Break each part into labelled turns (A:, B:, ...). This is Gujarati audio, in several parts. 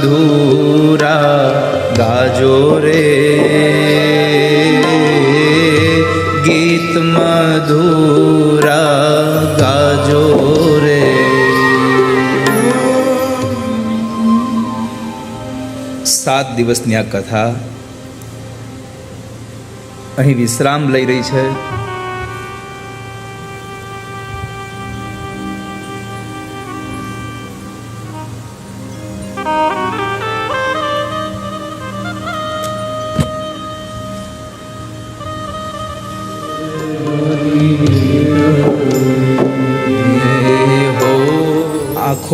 A: મધુરા ગાજો રે ગીત મધુરા ગાજો રે સાત દિવસની આ કથા અહીં વિશ્રામ લઈ રહી છે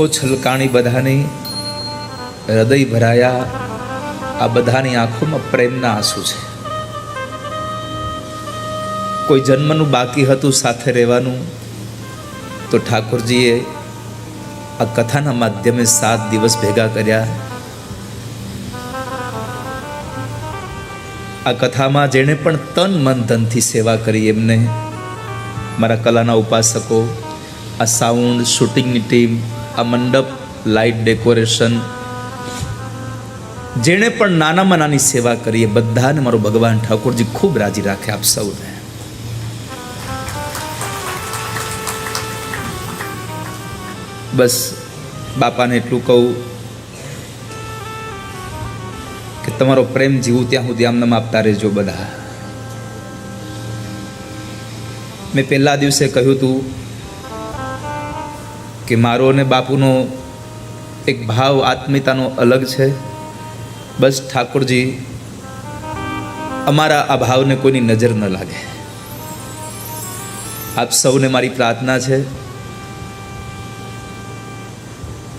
A: છલકાણી બધાની, હૃદય ભરાયા. આ બધાની આંખોમાં પ્રેમના આંસુ છે. કોઈ જન્મનું બાકી હતું સાથે રહેવાનું, તો ઠાકોરજીએ આ કથાના માધ્યમે સાત દિવસ ભેગા કર્યા. આ કથામાં જેણે પણ તન, મન, ધનથી સેવા કરી એમને. મારા કલાના ઉપાસકો, આ સાઉન્ડ, શૂટિંગની ટીમ આ મંડપ લાઇટ ડેકોરેશન. જેણે પણ નાનામાં નાની સેવા કરી એ બધાને મારો ભગવાન ઠાકોરજી ખૂબ રાજી રાખે આપ સૌને. બસ, બાપાને એટલું કહું કે તમારો પ્રેમ જીવું ત્યાં સુધી આમને આપતા રહેજો બધા. મેં પહેલા દિવસે કહ્યું હતું કે મારો અને બાપુનો એક ભાવ આત્મીયતાનો અલગ છે. બસ ઠાકોરજી, અમારા આ ભાવને કોઈની નજર ન લાગે. આપ સૌને મારી પ્રાર્થના છે.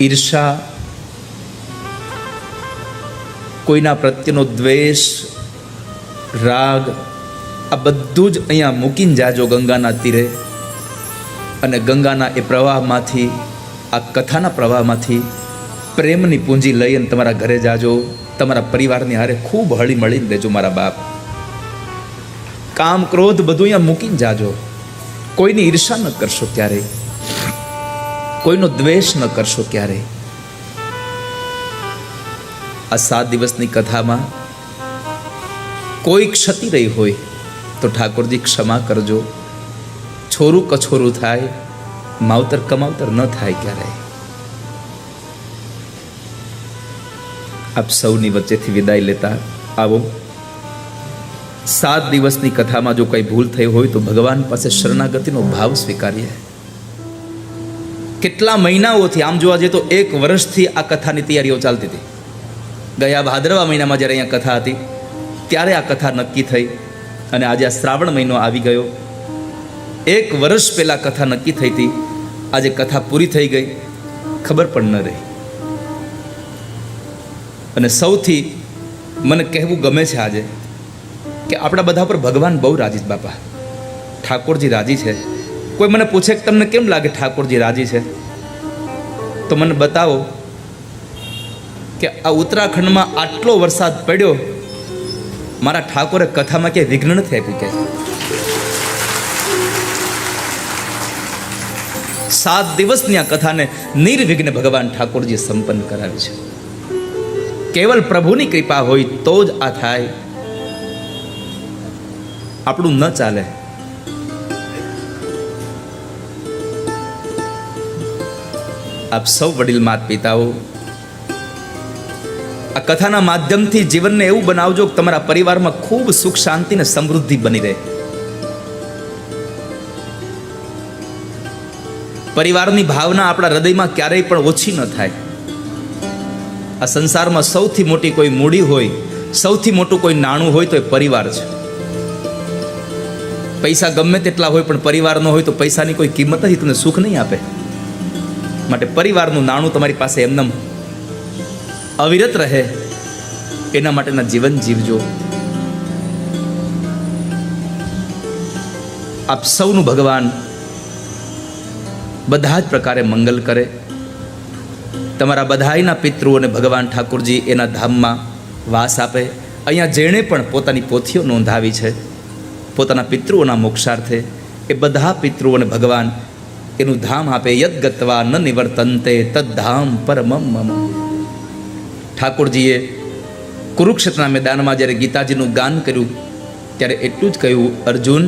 A: ઈર્ષા કોઈના પ્રત્યેનો દ્વેષ, રાગ, આ બધું જ અહીંયા મૂકીને જાજો ગંગાના તીરે. અને ગંગાના એ પ્રવાહમાંથી, આ કથાના પ્રવાહમાંથી પ્રેમની પૂંજી લઈ અને તમારા ઘરે જાજો. તમારા પરિવારની હારે ખૂબ હળી મળીને દેજો મારા બાપ. કામ ક્રોધ બધું અહીંયા મૂકીને જાજો. કોઈની ઈર્ષા ન કરશો ક્યારેય. કોઈનો દ્વેષ ન કરશો ક્યારેય. આ સાત દિવસની કથામાં કોઈ ક્ષતિ રહી હોય તો ઠાકોરજી ક્ષમા કરજો. છોરું કછોરું થાય, માવતર કમાવતર ન થાય ક્યારેય. આપ સૌની વચ્ચેથી વિદાય લેતા આવો. સાત દિવસની કથામાં જો કંઈ ભૂલ થઈ હોય તો ભગવાન પાસે શરણાગતિનો ભાવ સ્વીકારીએ. કેટલા મહિનાઓથી, આમ જોવા જઈએ તો એક વર્ષથી આ કથાની તૈયારીઓ ચાલતી હતી. ગયા ભાદરવા મહિનામાં જ્યારે અહીંયા કથા હતી, ત્યારે આ કથા નક્કી થઈ અને આજે આ શ્રાવણ મહિનો આવી ગયો. એક વર્ષ પહેલાં કથા નક્કી થઈ હતી. આજે કથા પૂરી થઈ ગઈ. ખબર પણ ન રહી. અને સૌથી મને કહેવું ગમે છે આજે કે આપણા બધા પર ભગવાન બહુ રાજી છે બાપા. ઠાકોરજી રાજી છે. કોઈ મને પૂછે કે તમને કેમ લાગે ઠાકોરજી રાજી છે? તો મને બતાવો કે આ ઉત્તરાખંડમાં આટલો વરસાદ પડ્યો, મારા ઠાકોરે કથામાં ક્યાંય વિઘ્ન નથી આપ્યું કે સાત દિવસની આ કથાને નિર્વિઘ્ન ભગવાન ઠાકોરજી સંપન્ન કરાવી છે. કેવલ પ્રભુની કૃપા હોય તો જ આ થાય. આપણું ન ચાલે. આપ સૌ વડીલ માત પિતાઓ, આ કથાના માધ્યમથી જીવનને એવું બનાવજો કે તમારા પરિવારમાં ખૂબ સુખ શાંતિ અને સમૃદ્ધિ બની રહે. પરિવારની ભાવના આપણા હૃદયમાં ક્યારેય પણ ઓછી ન થાય. આ સંસારમાં સૌથી મોટી કોઈ મૂડી હોય, સૌથી મોટું કોઈ નાણું હોય તો એ પરિવાર છે. પૈસા ગમે તેટલા હોય પણ પરિવાર ન હોય તો પૈસાની કોઈ કિંમત નથી, તમને સુખ નહીં આપે. માટે પરિવારનું નાણું તમારી પાસે એમનેમ અવિરત રહે. એના માટેના જીવન જીવજો. આપ સૌનું ભગવાન બધા જ પ્રકારે મંગલ કરે. તમારા બધાયના પિતૃઓને ભગવાન ઠાકોરજી એના ધામમાં વાસ આપે. અહીંયા જેણે પણ પોતાની પોથીઓ નોંધાવી છે, પોતાના પિતૃઓના મોક્ષાર્થે એ બધા પિતૃઓને ભગવાન એનું ધામ આપે. યદ ન નિવર્તંતે તદ્ધામ પરમ મમ. ઠાકોરજીએ કુરુક્ષેત્રના મેદાનમાં જ્યારે ગીતાજીનું ગાન કર્યું, ત્યારે એટલું જ કહ્યું, અર્જુન,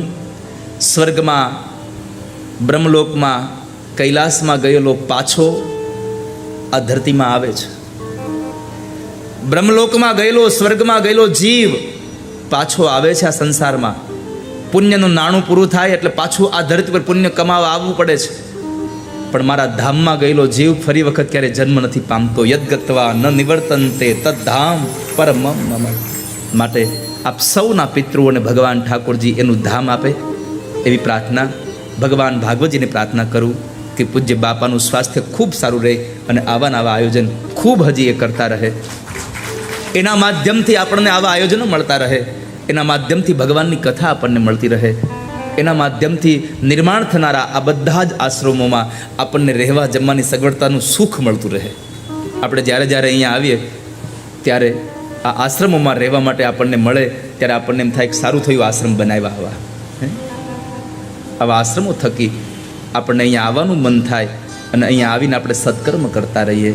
A: સ્વર્ગમાં, બ્રહ્મલોકમાં કૈલાસમાં ગયેલો પાછો આ ધરતીમાં આવે છે. બ્રહ્મલોકમાં ગયેલો, સ્વર્ગમાં ગયેલો જીવ પાછો આવે છે આ સંસારમાં. પુણ્યનું નાણું પૂરું થાય એટલે પાછું આ ધરતી પર પુણ્ય કમાવા આવવું પડે છે. પણ મારા ધામમાં ગયેલો જીવ ફરી વખત ક્યારે જન્મ નથી પામતો. યદગત્વા ન નિવર્તનતે તદ્ધામ પરમ માટે આપ સૌના પિતૃઓને ભગવાન ઠાકોરજી એનું ધામ આપે એવી પ્રાર્થના, ભગવાન ભાગવતજીને પ્રાર્થના કરું. કે પૂજ્ય બાપાનું સ્વાસ્થ્ય ખૂબ સારું રહે અને આવા આવા આયોજન ખૂબ હજી એ કરતા રહે. એના માધ્યમથી આપણને આવા આયોજનો મળતા રહે. એના માધ્યમથી ભગવાનની કથા આપણને મળતી રહે. એના માધ્યમથી નિર્માણ થનારા આ બધા જ આશ્રમોમાં આપણને રહેવા જમવાની સગવડતાનું સુખ મળતું રહે. આપણે જ્યારે જ્યારે અહીંયા આવીએ, ત્યારે આ આશ્રમોમાં રહેવા માટે આપણને મળે, ત્યારે આપણને એમ થાય કે સારું થયું આશ્રમ બનાવ્યા હવા? આવા આશ્રમો થકી આપણને અહીંયા આવવાનું મન થાય અને અહીંયા આવીને આપણે સત્કર્મ કરતા રહીએ.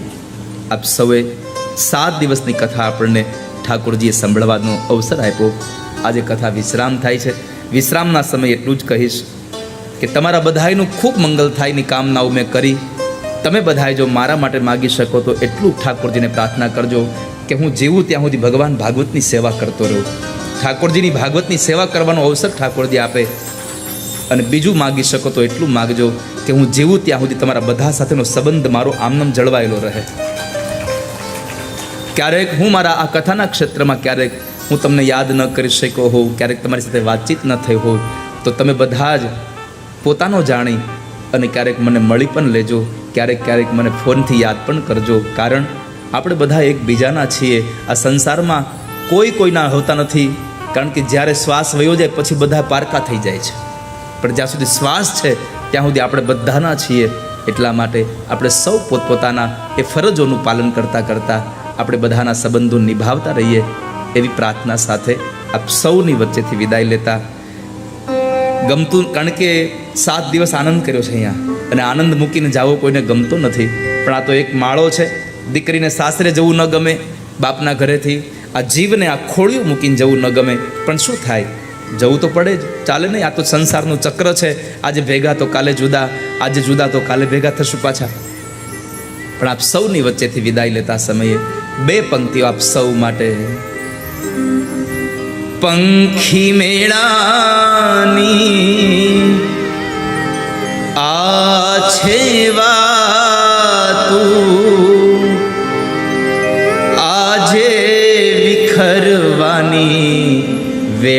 A: આપ સૌએ સાત દિવસની કથા આપણને ઠાકોરજીએ સંભળવાનો અવસર આપ્યો. આજે કથા વિશ્રામ થાય છે. વિશ્રામના સમયે એટલું જ કહીશ કે તમારા બધાયનું ખૂબ મંગલ થાયની કામનાઓ મેં કરી. તમે બધાએ જો મારા માટે માગી શકો તો એટલું ઠાકોરજીને પ્રાર્થના કરજો કે હું જીવું ત્યાં સુધી ભગવાન ભાગવતની સેવા કરતો રહું. ઠાકોરજીની ભાગવતની સેવા કરવાનો અવસર ઠાકોરજી આપે. અને બીજું માગી શકો તો એટલું માગજો કે હું જીવું ત્યાં સુધી તમારા બધા સાથેનો સંબંધ મારો આમનમ જળવાયેલો રહે. ક્યારેક હું મારા આ કથાના ક્ષેત્રમાં ક્યારેક હું તમને યાદ ન કરી શક્યો હોઉં, ક્યારેક તમારી સાથે વાતચીત ન થઈ હોય તો તમે બધા જ પોતાનો જાણી અને ક્યારેક મને મળી પણ લેજો, ક્યારેક ક્યારેક મને ફોનથી યાદ પણ કરજો, કારણ આપણે બધા એકબીજાના છીએ, આ સંસારમાં કોઈ કોઈના હોતા નથી, કારણ કે જ્યારે શ્વાસ વયો જાય પછી બધા પારકા થઈ જાય છે. પણ જ્યાં સુધી શ્વાસ છે, ત્યાં સુધી આપણે બધાના છીએ. એટલા માટે આપણે સૌ પોતપોતાના એ ફરજોનું પાલન કરતાં કરતાં આપણે બધાના સંબંધો નિભાવતા રહીએ. એવી પ્રાર્થના સાથે આપ સૌની વચ્ચેથી વિદાય લેતા. ગમતું, કારણ કે સાત દિવસ આનંદ કર્યો છે અહીંયા. અને આનંદ મૂકીને જાવો કોઈને ગમતો નથી. પણ આ તો એક માળો છે. દીકરીને સાસરે જવું ન ગમે, બાપના ઘરેથી આ જીવને આ ખોળિયું મૂકીને જવું ન ગમે. પણ શું થાય? જવું તો પડે જ. ચાલે નહીં, આ તો સંસારનું ચક્ર છે. આજે ભેગા તો કાલે જુદા, આજે જુદા તો કાલે ભેગા થશું પાછા. પણ આપ સૌની વચ્ચેથી વિદાય લેતા સમયે બે પંક્તિઓ આપ સૌ માટે. પંખી મેળાની આ છે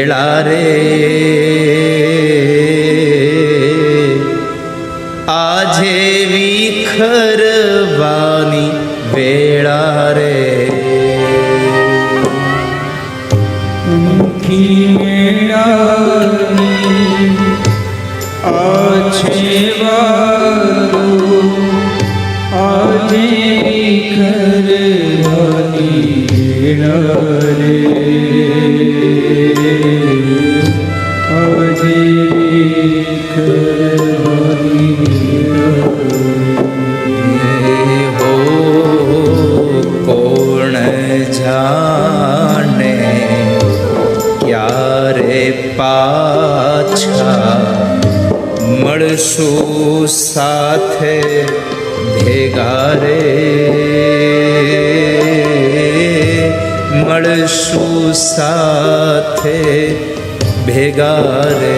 A: વેળા રે આજે વિખરવાની વેળા રે
B: આજે કરવાની વેળા
A: ક્યારે પાછા મળશું સાથે ભેગા રે મળશું સાથે ભેગા રે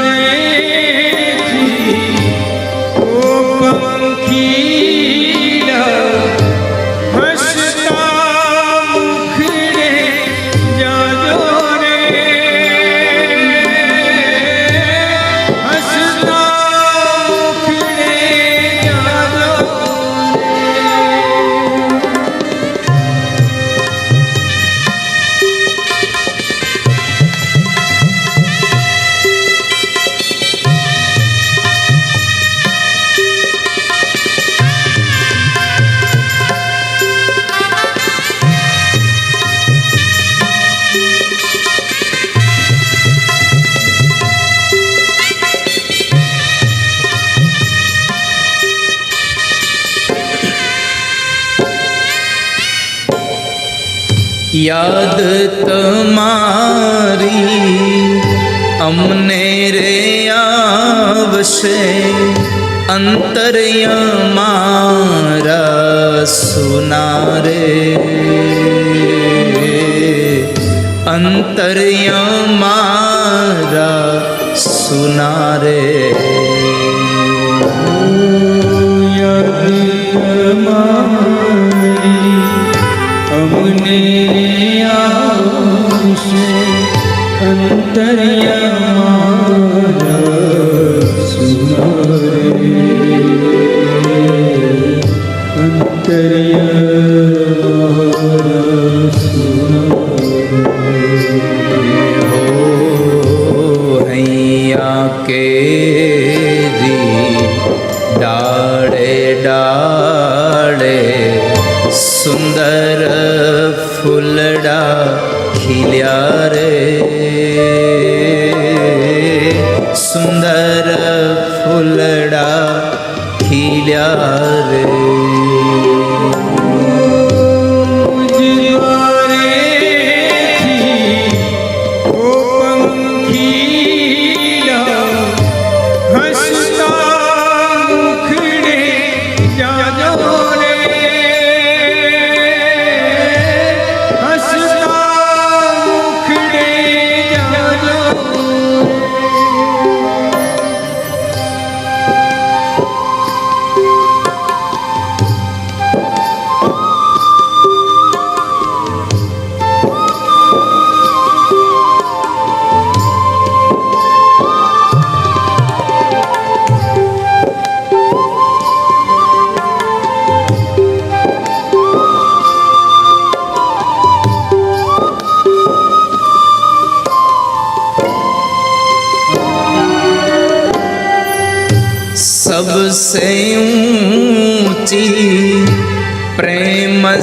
A: યાદ તમારી અમને રે આવશે. અંતર્ય મારા સુનારે. અંતર્ય મારા સુનારે
B: અમને આવશે અંતર્યામારા સુનારે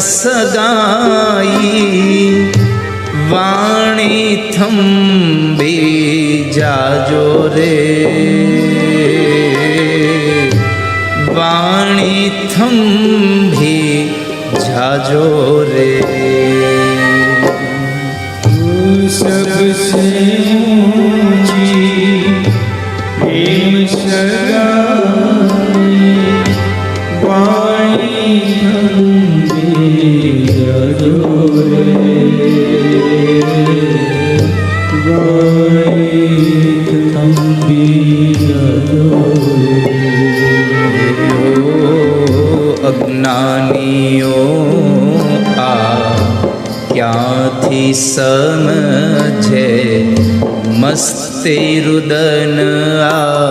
A: સદાઈ વાણી થંભી જાજો રે વાણી થંભી જાજો રે
B: સબસે ઊંચી પ્રેમ
A: અજ્ઞાનીઓ આ ક્યાંથી સમજે મસ્તી રુદન આ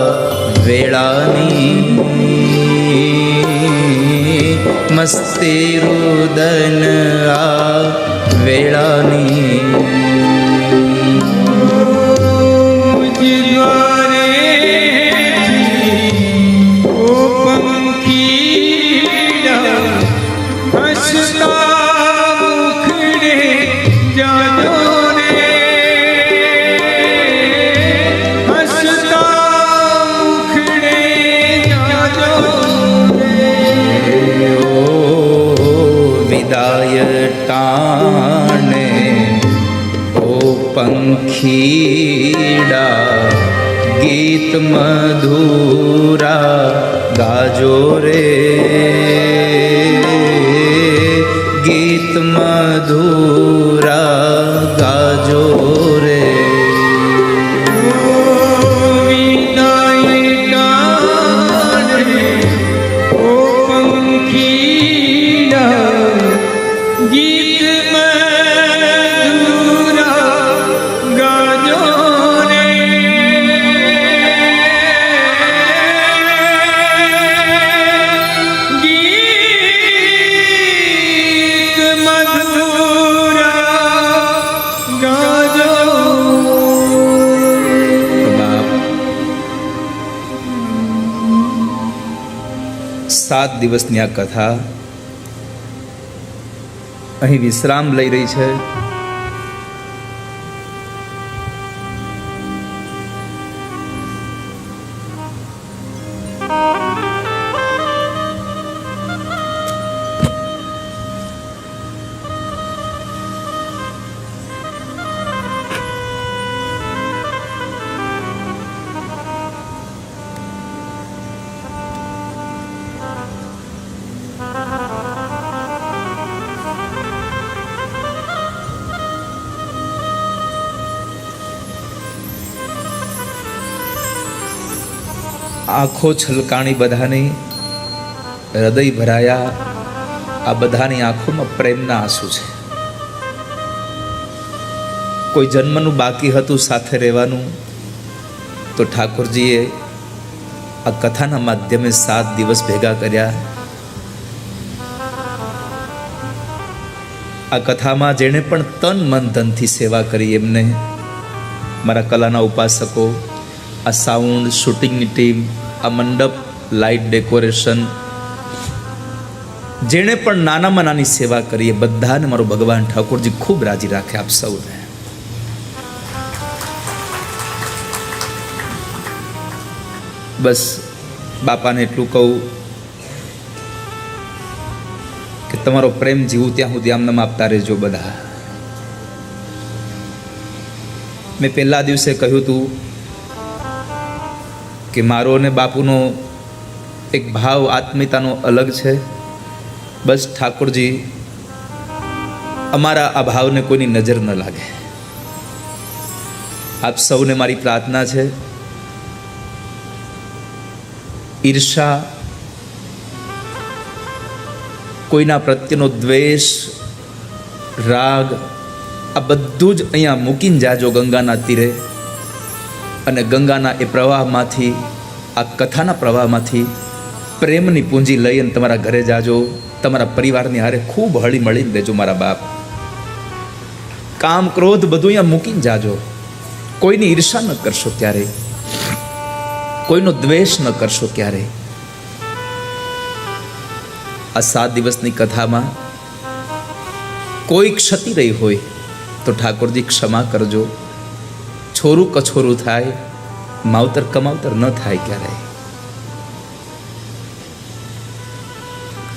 A: વેળાની મસ્તી રુદન આ વેળાની પંખીડા ગીત મધુરા ગાજો રે. ગીત મધુરા દિવસની આ કથા અહીં વિશ્રામ લઈ રહી છે. આંખો છલકાણી બધાની, હૃદય ભરાયા. આ બધાની આંખોમાં પ્રેમના આંસુ છે. કોઈ જન્મનું બાકી હતું સાથે રહેવાનું, તો ઠાકોરજીએ આ કથાના માધ્યમે સાત દિવસ ભેગા કર્યા. આ કથામાં જેણે પણ તન મન ધનથી સેવા કરી એમને. મારા કલાના ઉપાસકો આ સાઉન્ડ શૂટિંગની ટીમ આ મંડપ લાઇટ ડેકોરેશન જેણે પણ નાનામાં નાની સેવા કરી એ બધાને મારો ભગવાન ઠાકોરજી ખૂબ રાજી રાખે આપ સૌને. બસ, બાપાને એટલું કહું કે તમારો પ્રેમ જીવું ત્યાં સુધી આમને આપતા રહેજો બધા. મેં પહેલા દિવસે કહ્યું હતું કે મારો અને બાપુનો એક ભાવ આત્મીયતાનો અલગ છે. બસ ઠાકોરજી, અમારા આ ભાવને કોઈની નજર ન લાગે. આપ સૌને મારી પ્રાર્થના છે. ઈર્ષા, કોઈના પ્રત્યેનો દ્વેષ, રાગ, આ બધું જ અહીંયા મૂકીને જાજો ગંગાના તીરે. અને ગંગાના એ પ્રવાહમાંથી, આ કથાના પ્રવાહમાંથી પ્રેમની પૂંજી લઈ અને તમારા ઘરે જાજો. તમારા પરિવારની હારે ખૂબ હળી મળીને દેજો મારા બાપ. કામ ક્રોધ બધું અહીંયા મૂકીને જાજો. કોઈની ઈર્ષા ન કરશો ત્યારે કોઈનો દ્વેષ ન કરશો ક્યારે. આ સાત દિવસની કથામાં કોઈ ક્ષતિ રહી હોય તો ઠાકોરજી ક્ષમા કરજો. છોરું કછોરું થાય, માવતર કમાવતર ન થાય ક્યારેય.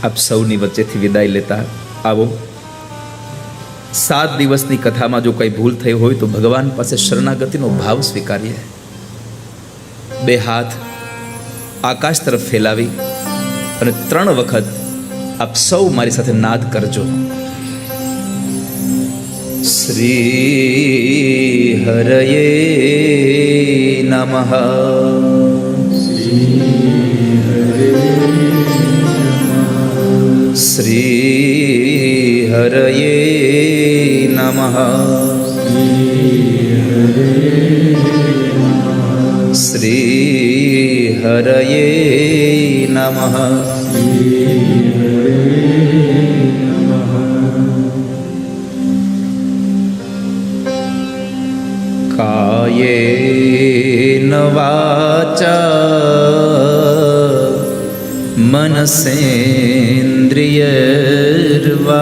A: આપ સૌની વચ્ચેથી વિદાય લેતા આવો. સાત દિવસની કથામાં જો કંઈ ભૂલ થઈ હોય તો ભગવાન પાસે શરણાગતિનો ભાવ સ્વીકારીએ. બે હાથ આકાશ તરફ ફેલાવી અને ત્રણ વખત આપ સૌ મારી સાથે નાદ કરજો. શ્રી હરયે નમઃ શ્રી હરયે નમઃ શ્રી હરયે નમઃ कायेन वाचा मनसेन्द्रियर्वा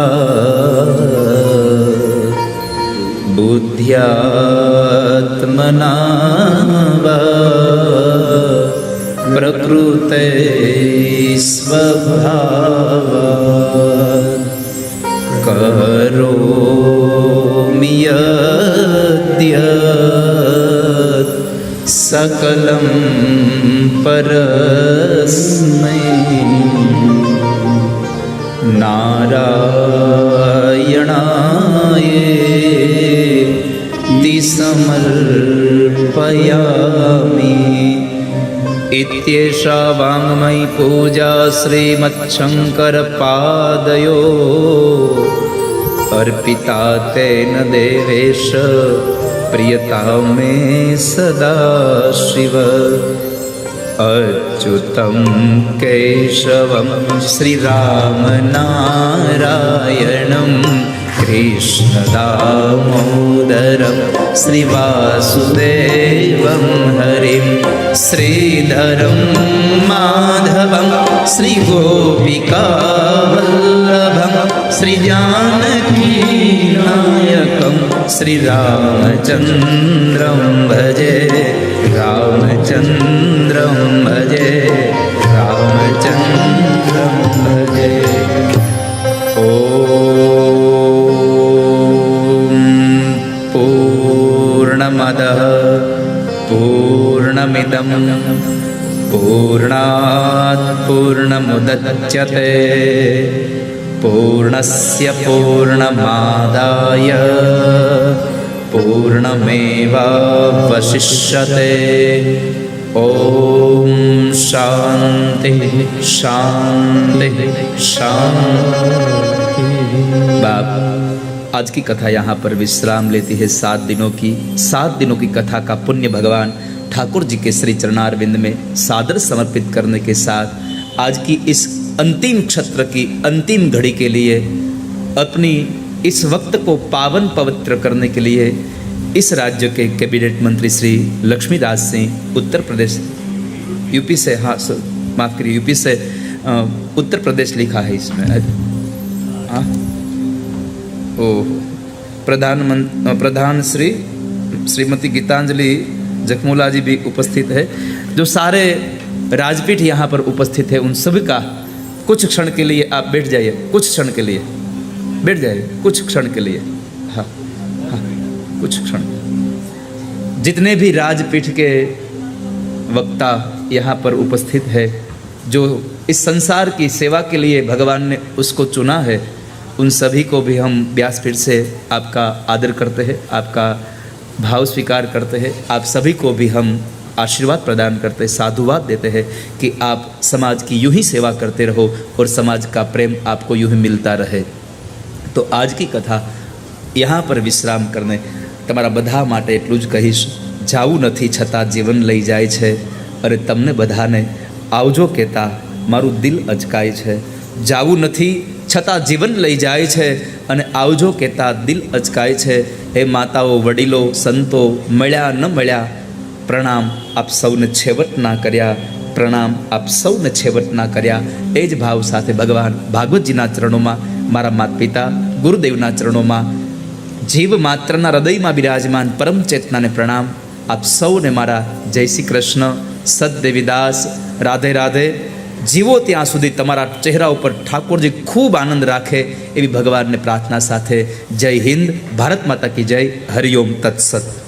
A: बुद्ध्यात्मना वा प्रकृते स्वभावा करोमि यद्य सकलं परस्मै। नारायणाय समर्पयामि इत्येषा वाङ्मयी पूजा श्रीमच्छङ्करपादयो। अर्पिता तेन देवेश प्रियता मे सदा शिव। अच्युतं केशवं श्रीरामनारायणं कृष्णदामोदरं श्रीवासुदेवं हरिं श्रीधरं माधवं श्रीगोपिकावल्लभं श्रीजानकीनायकं श्रीरामचन्द्रं भजे। रामचन्द्रं भजे। रामचन्द्रं भजे। ॐ पूर्णमदः पूर्णमिदं पूर्णात् पूर्णमुदच्यते पूर्णस्य पूर्णमादाय। पूर्णमेवावशिष्यते। ॐ शांति शांति शांति बाप, आज की कथा यहाँ पर विश्राम लेती है सात दिनों की। सात दिनों की कथा का पुण्य भगवान ठाकुर जी के श्री चरणारविंद में सादर समर्पित करने के साथ आज की इस अंतिम क्षत्र की अंतिम घड़ी के लिए, अपनी इस वक्त को पावन पवित्र करने के लिए, इस राज्य के कैबिनेट मंत्री श्री लक्ष्मीदास सिंह, उत्तर प्रदेश, यूपी से हाँ सर माफ़ करिए, यूपी से उत्तर प्रदेश लिखा है इसमें। हाँ। ओ प्रधानमंत्री प्रधान श्री, श्रीमती गीतांजलि जखमूला जी भी उपस्थित है, जो सारे राजपीठ यहाँ पर उपस्थित है उन सभी का। कुछ क्षण के लिए आप बैठ जाइए, कुछ क्षण के लिए। बैठ जाइए, कुछ क्षण के लिए। हाँ हाँ कुछ क्षण। जितने भी राजपीठ के वक्ता यहाँ पर उपस्थित है, जो इस संसार की सेवा के लिए भगवान ने उसको चुना है, उन सभी को भी हम व्यासपीठ से आपका आदर करते हैं, आपका भाव स्वीकार करते हैं, आप सभी को भी हम आशीर्वाद प्रदान करते हैं साधुवाद देते हैं कि आप समाज की यूं ही सेवा करते रहो और समाज का प्रेम आपको यूं ही मिलता रहे તો આજ કી કથા यहाँ પર વિશ્રામ કરને તમારા બધા માટે એટલું જ કહીશ જાવું નથી છતાં જીવન લઈ જાય છે અરે તમને બધાને આવજો કહેતા મારું દિલ અચકાય છે જાવું નથી છતાં જીવન લઈ જાય છે અને આવજો કહેતા દિલ અચકાય છે એ માતાઓ વડીલો સંતો મળ્યા ન મળ્યા પ્રણામ આપ સૌને છેવટના કર્યા. પ્રણામ આપ સૌને છેવટના કર્યા. એ જ ભાવ સાથે ભગવાન ભાગવતજીના ચરણોમાં, મારા માતા પિતા ગુરુદેવના ચરણોમાં, જીવ માત્રના હૃદયમાં બિરાજમાન પરમ ચેતનાને પ્રણામ. આપ સૌને મારા જય શ્રી કૃષ્ણ સદદેવીદાસ રાધે રાધે. જીવો ત્યાં સુધી તમારા ચહેરા ઉપર ઠાકોરજી ખૂબ આનંદ રાખે એવી ભગવાનને પ્રાર્થના સાથે જય હિન્દ, ભારત માતા કી જય હરિઓમ તત્સત.